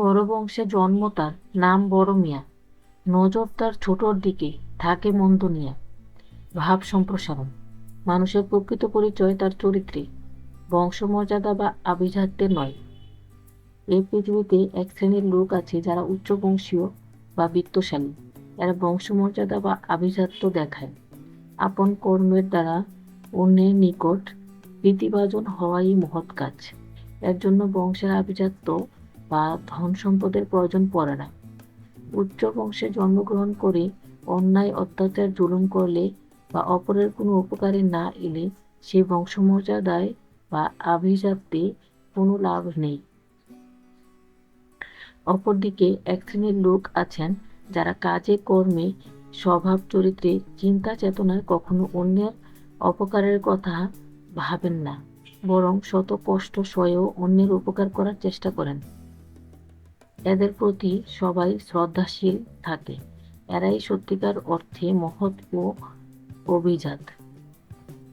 বড় বংশে জন্ম তার, নাম বড় মিয়া। নজর তার ছোটর দিকে থাকে মন্দ নিয়া। ভাব সম্প্রসারণ। মানুষের প্রকৃত পরিচয় তার চরিত্রে বংশমর্যাদা বা আভিজাত্যে নয়। এই পৃথিবীতে এক শ্রেণির লোক আছে যারা উচ্চ বংশীয় বা বিত্তশালী। এরা বংশমর্যাদা বা আভিজাত্য দেখায়। আপন কর্মের দ্বারা অন্যের নিকট প্রীতিভাজন হওয়াই মহৎ কাজ। এর জন্য বংশের আভিজাত্য বা ধন সম্পদের প্রয়োজন পড়ে না। উচ্চ বংশে জন্মগ্রহণ করে অন্যায়, অত্যাচার, জুলুম করলে বা অপরের কোনো উপকারে না এলে সেই বংশমর্যাদায় বা আভিজাত্যে কোনো লাভ নেই। অপরদিকে এক শ্রেণির লোক আছেন যারা কাজে, কর্মে, স্বভাব, চরিত্রে, চিন্তা, চেতনায় কখনো অন্যের অপকারের কথা ভাবেন না, বরং শত কষ্ট সয়েও অন্যের উপকার করার চেষ্টা করেন। এদের প্রতি সবাই শ্রদ্ধাশীল থাকে। এরাই সত্যিকার অর্থে মহৎ ও অভিজাত।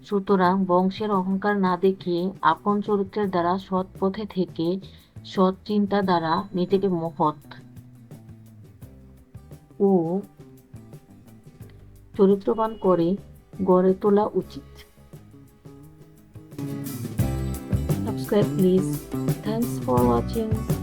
সুতরাং বংশের অহংকার না দেখিয়ে আপন চরিত্রের দ্বারা সৎ পথে থেকে সৎ চিন্তা দ্বারা নিজেকে মহৎ ও চরিত্রবান করে গড়ে তোলা উচিত। Subscribe please thanks for watching